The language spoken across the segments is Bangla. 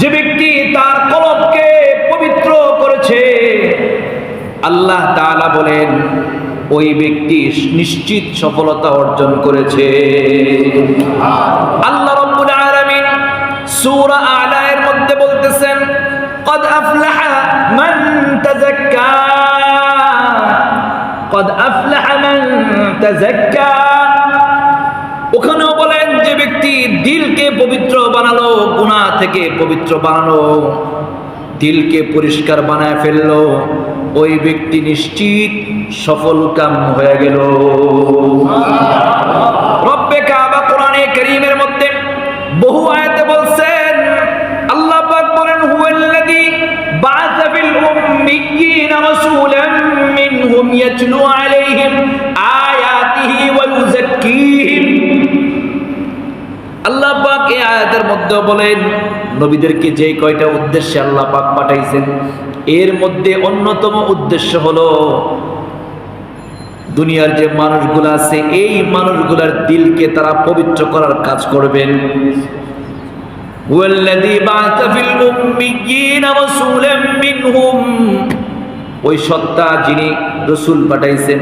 যে ব্যক্তি তার কলবকে পবিত্র করেছে আল্লাহ তাআলা বলেন ওই ব্যক্তি নিশ্চিত সফলতা অর্জন করেছে আল্লাহ রাব্বুল আলামিন সূরা আলা এর মধ্যে বলতেছেন قد أفلح من تزكى قد أفلح من تزكى গুনাহ থেকে পবিত্র বানালো দিলকে পরিষ্কার বানায় ফেলল। ওই ব্যক্তি নিশ্চিত সফল কাম হয়ে গেল। কোরআনে করিমের মধ্যে বহু আয়াতে বলছেন, আল্লাহ বলেন আল্লাহ পাক এই আয়াতের মধ্যে বলেন, নবীদেরকে যে কয়টা উদ্দেশ্যে আল্লাহ পাক পাঠাইছেন, এর মধ্যে অন্যতম উদ্দেশ্য হলো, দুনিয়ার যে মানুষগুলো আছে, এই মানুষগুলার দিলকে তারা পবিত্র করার কাজ করবেন। ওই সত্তা যিনি রসুল পাঠাইছেন।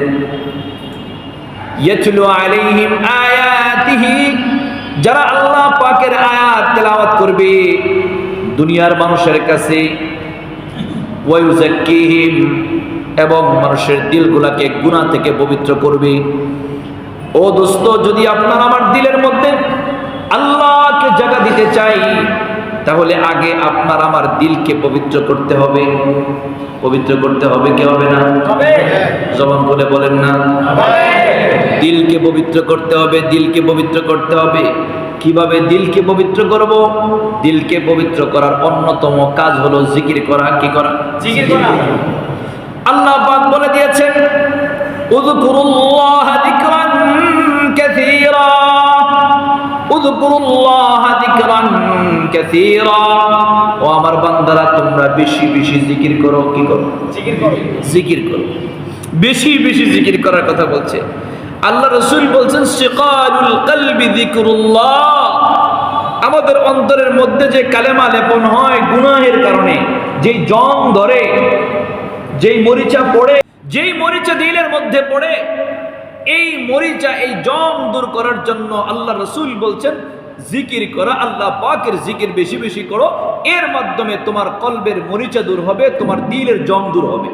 আলাইহিম আয়াতিহি যারা আল্লাহ পাকের আয়াত তেলাওয়াত করবে দুনিয়ার মানুষের কাছে এবং মানুষের দিলগুলাকে গুনাহ থেকে পবিত্র করবে। ও দোস্ত যদি আপনার আমার দিলের মধ্যে আল্লাহকে জায়গা দিতে চাই তাহলে আগে আপনার আমার দিলকে পবিত্র করতে হবে। পবিত্র করতে হবে কি হবে না? জবান বলে বলেন না। দিলকে পবিত্র করতে হবে দিলকে পবিত্র করতে হবে। কীভাবে দিলকে পবিত্র করব? দিলকে পবিত্র করার অন্যতম কাজ হলো জিকির করা কি করা? জিকির করা। আল্লাহ পাক বলে দিয়েছেন উযকুরুল্লাহ যিকরান কাসীরা উযকুরুল্লাহ যিকরান কাসীরা। ও আমার বান্দারা তোমরা বেশি বেশি জিকির করো কি করো? জিকির করো। জিকির করো। বেশি বেশি জিকির করার কথা বলছে। আল্লাহ রসুল বলছেন, শিকারুল কলবি যিকরুল্লাহ। আমাদের অন্তরের মধ্যে যে কালেমা লেপন হয় গুনাহের কারণে, যেই জং ধরে, যেই মরিচা পড়ে, যেই মরিচা দিলের মধ্যে পড়ে, এই মরিচা, এই জং দূর করার জন্য আল্লাহ রসুল বলছেন, জিকির করা, আল্লাহ পাকের জিকির বেশি বেশি করো, এর মাধ্যমে তোমার কলবের মরিচা দূর হবে, তোমার দিলের জং দূর হবে।